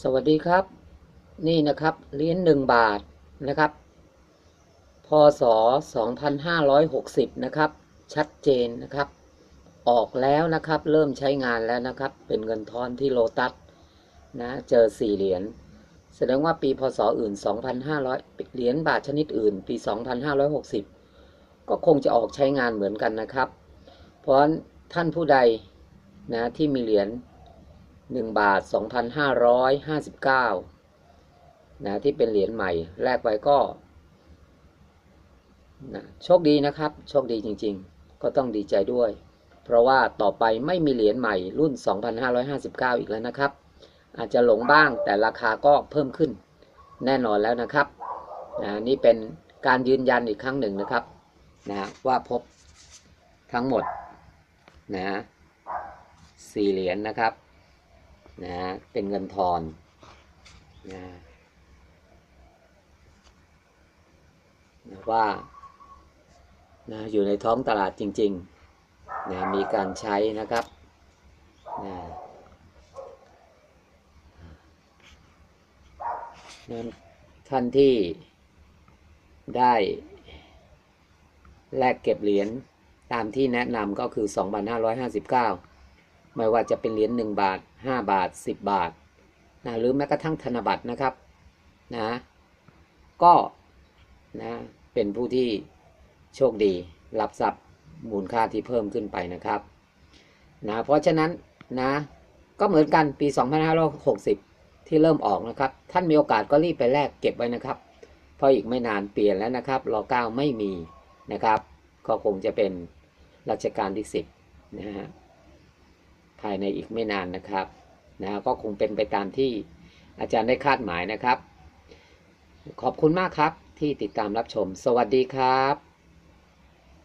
สวัสดีครับ นี่นะครับเหรียญหนึ่งบาทนะครับ พศ 2560 นะครับ ชัดเจนนะครับ ออกแล้วนะครับ เริ่มใช้งานแล้วนะครับ เป็นเงินทอนที่โลตัสนะ เจอสี่เหรียญ แสดงว่าปีพศอื่น 2,500 เหรียญบาทชนิดอื่น ปี 2560 ก็คงจะออกใช้งานเหมือนกันนะครับ เพราะท่านผู้ใดนะที่มีเหรียญ 1 บาท 2,559นะที่เป็นเหรียญใหม่แลกไว้ก็นะโชคดีนะครับ โชคดีจริงๆ ก็ต้องดีใจด้วย เพราะว่าต่อไปไม่มีเหรียญใหม่รุ่น 2,559 อีกแล้วนะครับ อาจจะหลงบ้างแต่ราคาก็เพิ่มขึ้นแน่นอนแล้วนะครับนะนี่เป็นการยืนยันอีกครั้งหนึ่งนะครับนะว่าพบทั้งหมดนะสี่เหรียญนะครับ นะเป็นเงินทอนนะนะว่านะอยู่ในท้องตลาดจริงๆนะมีการใช้นะครับนะนั้นท่านที่ได้แลกเก็บเหรียญตามที่แนะนำก็คือ 2,559 ไม่ว่าจะเป็นเหรียญ1บาท 5 บาท 10 บาทนะหรือแม้กระทั่งธนบัตรนะครับนะก็นะเป็นผู้ที่โชคดีรับทรัพย์มูลค่าที่เพิ่มขึ้นไปนะครับนะเพราะฉะนั้นนะก็เหมือนกันปี 2560 ที่เริ่มออกนะครับ ท่านมีโอกาสก็รีบไปแลกเก็บไว้นะครับ เพราะอีกไม่นานเปลี่ยนแล้วนะครับรอเก้าไม่มีนะครับ ก็คงจะเป็นรัชกาลที่ 10 นะฮะ ภายในอีกไม่นานนะครับนะก็คงเป็นไปตามที่อาจารย์ได้คาดหมายนะครับ ขอบคุณมากครับที่ติดตามรับชม สวัสดีครับ